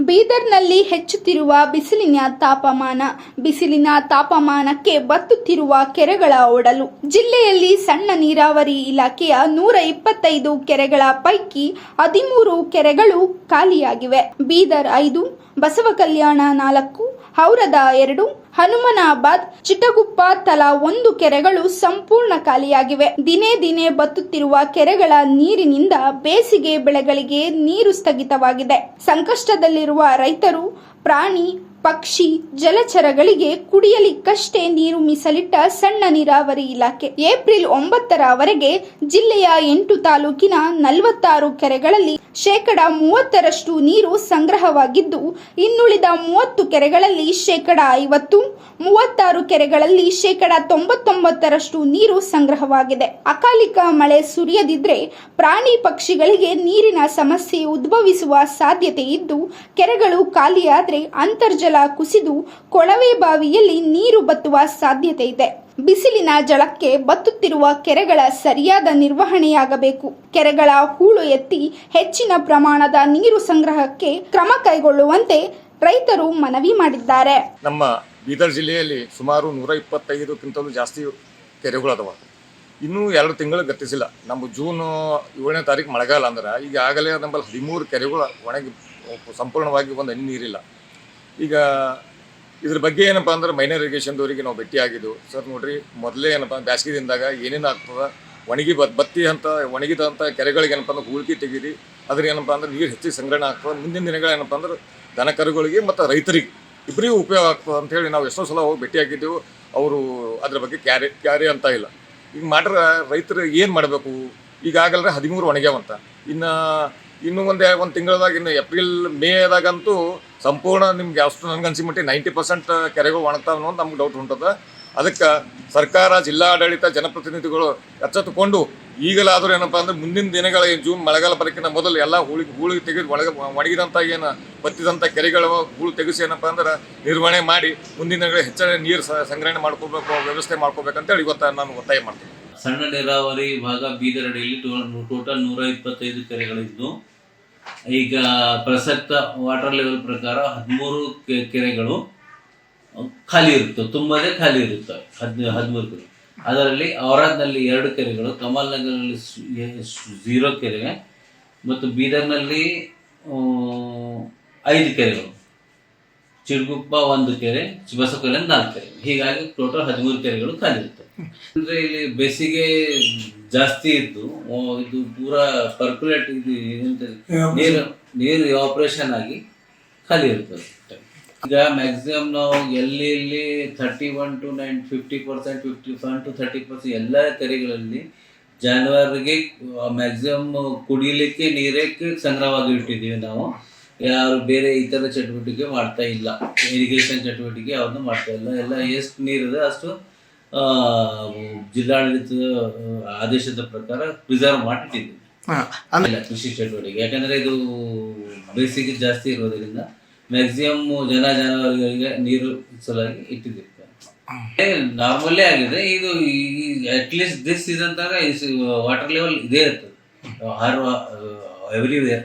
ಬೀದರ್ನಲ್ಲಿ ಹೆಚ್ಚುತ್ತಿರುವ ಬಿಸಿಲಿನ ತಾಪಮಾನ, ಬಿಸಿಲಿನ ತಾಪಮಾನಕ್ಕೆ ಬತ್ತುತ್ತಿರುವ ಕೆರೆಗಳ ಒಡಲು. ಜಿಲ್ಲೆಯಲ್ಲಿ ಸಣ್ಣ ನೀರಾವರಿ ಇಲಾಖೆಯ ನೂರ ಇಪ್ಪತ್ತೈದು ಕೆರೆಗಳ ಪೈಕಿ ಹದಿಮೂರು ಕೆರೆಗಳು ಖಾಲಿಯಾಗಿವೆ. ಬೀದರ್ ಐದು, ಬಸವ ಕಲ್ಯಾಣ ನಾಲ್ಕು ಹೌರದ ಎರಡು, ಹನುಮನಾಬಾದ್, ಚಿಟಗುಪ್ಪ ತಲಾ ಒಂದು ಕೆರೆಗಳು ಸಂಪೂರ್ಣ ಖಾಲಿಯಾಗಿವೆ. ದಿನೇ ದಿನೇ ಬತ್ತುತ್ತಿರುವ ಕೆರೆಗಳ ನೀರಿನಿಂದ ಬೇಸಿಗೆ ಬೆಳೆಗಳಿಗೆ ನೀರು ಸ್ಥಗಿತವಾಗಿದೆ. ಸಂಕಷ್ಟದಲ್ಲಿರುವ ರೈತರು, ಪ್ರಾಣಿ ಪಕ್ಷಿ ಜಲಚರಗಳಿಗೆ ಕುಡಿಯಲಿಕ್ಕಷ್ಟೇ ನೀರು ಮೀಸಲಿಟ್ಟ ಸಣ್ಣ ನೀರಾವರಿ ಇಲಾಖೆ. ಏಪ್ರಿಲ್ ಒಂಬತ್ತರವರೆಗೆ ಜಿಲ್ಲೆಯ ಎಂಟು ತಾಲೂಕಿನ ನಲವತ್ತಾರು ಕೆರೆಗಳಲ್ಲಿ ಶೇಕಡ ಮೂವತ್ತರಷ್ಟು ನೀರು ಸಂಗ್ರಹವಾಗಿದ್ದು, ಇನ್ನುಳಿದ ಮೂವತ್ತು ಕೆರೆಗಳಲ್ಲಿ ಶೇಕಡ ಐವತ್ತು, ಮೂವತ್ತಾರು ಕೆರೆಗಳಲ್ಲಿ ಶೇಕಡ ತೊಂಬತ್ತೊಂಬತ್ತರಷ್ಟು ನೀರು ಸಂಗ್ರಹವಾಗಿದೆ. ಅಕಾಲಿಕ ಮಳೆ ಸುರಿಯದಿದ್ರೆ ಪ್ರಾಣಿ ಪಕ್ಷಿಗಳಿಗೆ ನೀರಿನ ಸಮಸ್ಯೆ ಉದ್ಭವಿಸುವ ಸಾಧ್ಯತೆ ಇದ್ದು, ಕೆರೆಗಳು ಖಾಲಿಯಾದ್ರೆ ಅಂತರ್ಜಲ ಕುಸಿದು ಕೊಳವೆ ಬಾವಿಯಲ್ಲಿ ನೀರು ಬತ್ತುವ ಸಾಧ್ಯತೆ ಇದೆ ಬಿಸಿಲಿನ ಜಳಕ್ಕೆ ಬತ್ತುತ್ತಿರುವ ಕೆರೆಗಳ ಸರಿಯಾದ ನಿರ್ವಹಣೆಯಾಗಬೇಕು ಕೆರೆಗಳ ಹೂಳು ಎತ್ತಿ ಹೆಚ್ಚಿನ ಪ್ರಮಾಣದ ನೀರು ಸಂಗ್ರಹಕ್ಕೆ ಕ್ರಮ ಕೈಗೊಳ್ಳುವಂತೆ ರೈತರು ಮನವಿ ಮಾಡಿದ್ದಾರೆ ನಮ್ಮ ಬೀದರ್ ಜಿಲ್ಲೆಯಲ್ಲಿ ಸುಮಾರು ನೂರ ಇಪ್ಪತ್ತೈದಕ್ಕಿಂತಲೂ ಜಾಸ್ತಿ ಕೆರೆಗಳು ಅದಾವ ಇನ್ನೂ ಎರಡು ತಿಂಗಳು ಗತಿಸಿಲ್ಲ ನಮ್ಮ ಜೂನ್ ಏಳನೇ ತಾರೀಕು ಮಳೆಗಾಲ ಅಂದ್ರೆ ಈಗಾಗಲೇ ನಮ್ಮಲ್ಲಿ ಹದಿಮೂರು ಕೆರೆಗಳು ಒಣಗಿ ಸಂಪೂರ್ಣವಾಗಿ ಒಂದು ಹನಿ ನೀರಿಲ್ಲ ಈಗ ಇದ್ರ ಬಗ್ಗೆ ಏನಪ್ಪ ಅಂದ್ರೆ ಮೈನರ್ ಇರಿಗೇಷನ್ದವರಿಗೆ ನಾವು ಭೇಟಿಯಾಗಿದ್ದು ಸರ್ ನೋಡ್ರಿ, ಮೊದಲೇ ಏನಪ್ಪ, ಬ್ಯಾಸ್ಗೆ ದಿನದಾಗ ಏನೇನು ಆಗ್ತದೆ, ಒಣಗಿ ಬತ್ ಬತ್ತಿ ಅಂತ ಒಣಗಿದಂಥ ಕೆರೆಗಳಿಗೆ ಏನಪ್ಪ ಅಂದ್ರೆ ಹೂಳ್ಕಿ ತೆಗೀರಿ. ಅದ್ರ ಏನಪ್ಪ ಅಂದ್ರೆ ನೀರು ಹೆಚ್ಚಿಗೆ ಸಂಗ್ರಹಣೆ ಆಗ್ತದೆ. ಮುಂದಿನ ದಿನಗಳು ಏನಪ್ಪ ಅಂದ್ರೆ ದನ ಕರುಗಳಿಗೆ ಮತ್ತು ರೈತರಿಗೆ ಇಬ್ಬರಿಗೂ ಉಪಯೋಗ ಆಗ್ತದೆ ಅಂತೇಳಿ ನಾವು ಎಷ್ಟೋ ಸಲ ಹೋಗಿ ಭೇಟಿಯಾಗಿದ್ದೆವು. ಅವರು ಅದ್ರ ಬಗ್ಗೆ ಕ್ಯಾರಿ ಕ್ಯಾರಿ ಅಂತ ಇಲ್ಲ. ಈಗ ಮಾಡ್ರೆ ರೈತರು ಏನು ಮಾಡಬೇಕು? ಈಗಾಗಲೇ ಹದಿಮೂರು ಒಣಗ್ಯಾವಂತ. ಇನ್ನು ಇನ್ನೂ ಒಂದು ಒಂದು ತಿಂಗಳದಾಗ ಇನ್ನು ಏಪ್ರಿಲ್ ಮೇದಾಗಂತೂ ಸಂಪೂರ್ಣ ನಿಮ್ಗೆ ಅಷ್ಟು ನನಗೆ ಅನ್ಸಿಮಟ್ಟಿ ನೈಂಟಿ ಪರ್ಸೆಂಟ್ ಕೆರೆಗಳು ಒಣಗ್ತಾವ ಅನ್ನೋದು ನಮ್ಗೆ ಡೌಟ್ ಹೊಂಟದ ಅದಕ್ಕೆ ಸರ್ಕಾರ, ಜಿಲ್ಲಾಡಳಿತ, ಜನಪ್ರತಿನಿಧಿಗಳು ಎಚ್ಚೆತ್ತುಕೊಂಡು ಈಗಲಾದರೂ ಏನಪ್ಪ ಅಂದ್ರೆ ಮುಂದಿನ ದಿನಗಳ ಜೂನ್ ಮಳೆಗಾಲ ಬರೋಕ್ಕಿಂತ ಮೊದಲು ಎಲ್ಲ ಹೂಳಿ ಹೂಳಿ ತೆಗೆದು ಒಳಗೆ ಒಣಗಿದಂಥ ಏನು ಬತ್ತಿದಂಥ ಕೆರೆಗಳ ಹೂಳು ತೆಗೆಸಿ ಏನಪ್ಪ ಅಂದ್ರೆ ನಿರ್ವಹಣೆ ಮಾಡಿ ಮುಂದಿನ ದಿನಗಳ ಹೆಚ್ಚಿನ ನೀರು ಸಂಗ್ರಹಣೆ ಮಾಡ್ಕೋಬೇಕು, ವ್ಯವಸ್ಥೆ ಮಾಡ್ಕೋಬೇಕಂತೇಳಿ ಇವತ್ತು ನಾನು ಒತ್ತಾಯ ಮಾಡ್ತೀನಿ. ಸಣ್ಣ ನೀರಾವರಿ ಭಾಗ ಬೀದರ್ ಅಡಿಯಲ್ಲಿ ಟೋಟಲ್ ನೂರ ಇಪ್ಪತ್ತೈದು ಕೆರೆಗಳಿದ್ದು. ಈಗ ಪ್ರಸಕ್ತ ವಾಟರ್ ಲೆವೆಲ್ ಪ್ರಕಾರ ಹದಿಮೂರು ಕೆರೆಗಳು ಖಾಲಿ ಇರುತ್ತೆ ತುಂಬದೇ ಖಾಲಿ ಇರುತ್ತವೆ ಹದ್ ಹದಿಮೂರು ಕೆರೆ. ಅದರಲ್ಲಿ ಔರಾದ್ನಲ್ಲಿ ಎರಡು ಕೆರೆಗಳು, ಕಮಲ್ ನಗರಲ್ಲಿ ಝೀರೋ ಕೆರೆ ಮತ್ತು ಬೀದರ್ನಲ್ಲಿ ಐದು ಕೆರೆಗಳು. ಚಿಡ್ಗುಪ್ಪ ಒಂದು ಕೆರೆ, ಬಸವಕಲ್ಯಾಣ ನಾಲ್ಕು ಕೆರೆ ಹೀಗಾಗಿ ಟೋಟಲ್ ಹದಿಮೂರು ಕೆರೆಗಳು ಖಾಲಿ ಇರುತ್ತವೆ. ಅಂದರೆ ಇಲ್ಲಿ ಬೇಸಿಗೆ ಜಾಸ್ತಿ ಇದ್ದು ಇದು ಪೂರಾ ಪರ್ಕುಲೇಟ್ ಇದು ನೀರು ನೀರು ಆಪರೇಷನ್ ಆಗಿ ಖಾಲಿ ಇರ್ತದೆ. ಈಗ ಮ್ಯಾಕ್ಸಿಮಮ್ ನಾವು ಎಲ್ಲಿ ಇಲ್ಲಿ thirty one to nine fifty percent fifty one to thirty percent ಎಲ್ಲ ತೆರಿಗೆಗಳಲ್ಲಿ ಜಾನುವಾರಿಗೆ ಮ್ಯಾಕ್ಸಿಮಮ್ ಕುಡಿಲಿಕ್ಕೆ ನೀರಕ್ಕೆ ಸಂಗ್ರಹವಾಗಿ ಇಟ್ಟಿದ್ದೀವಿ ನಾವು. ಯಾರು ಬೇರೆ ಇತರ ಚಟುವಟಿಕೆ ಮಾಡ್ತಾ ಇಲ್ಲ. ಇರಿಗೇಷನ್ ಚಟುವಟಿಕೆ ಯಾವುದು ಮಾಡ್ತಾ ಇಲ್ಲ. ಎಲ್ಲ ಎಷ್ಟು ನೀರಿದೆ ಅಷ್ಟು ಜಿಲ್ಲಾಡಳಿತದ ಆದೇಶದ ಪ್ರಕಾರ ಪ್ರಿಸರ್ವ್ ಮಾಡಿಟ್ಟಿದ್ದೀವಿ. ಕೃಷಿ ಚಟುವಟಿಕೆ. ಯಾಕಂದ್ರೆ ಇದು ಬೇಸಿಗೆ ಜಾಸ್ತಿ ಇರೋದ್ರಿಂದ ಮ್ಯಾಕ್ಸಿಮಮ್ ಜನ ಜಾನುವಾರುಗಳಿಗೆ ನೀರು ಸಲುವಾಗಿ ಇಟ್ಟಿದ್ದೀವಿ. ನಾರ್ಮಲ್ಲೇ ಆಗಿದೆ. ಇದು ಅಟ್ಲೀಸ್ಟ್ ದಿಸ್ ಸೀಸನ್ ತನಕ ವಾಟರ್ ಲೆವೆಲ್ ಇದೇ ಇರ್ತದೆ. Every everywhere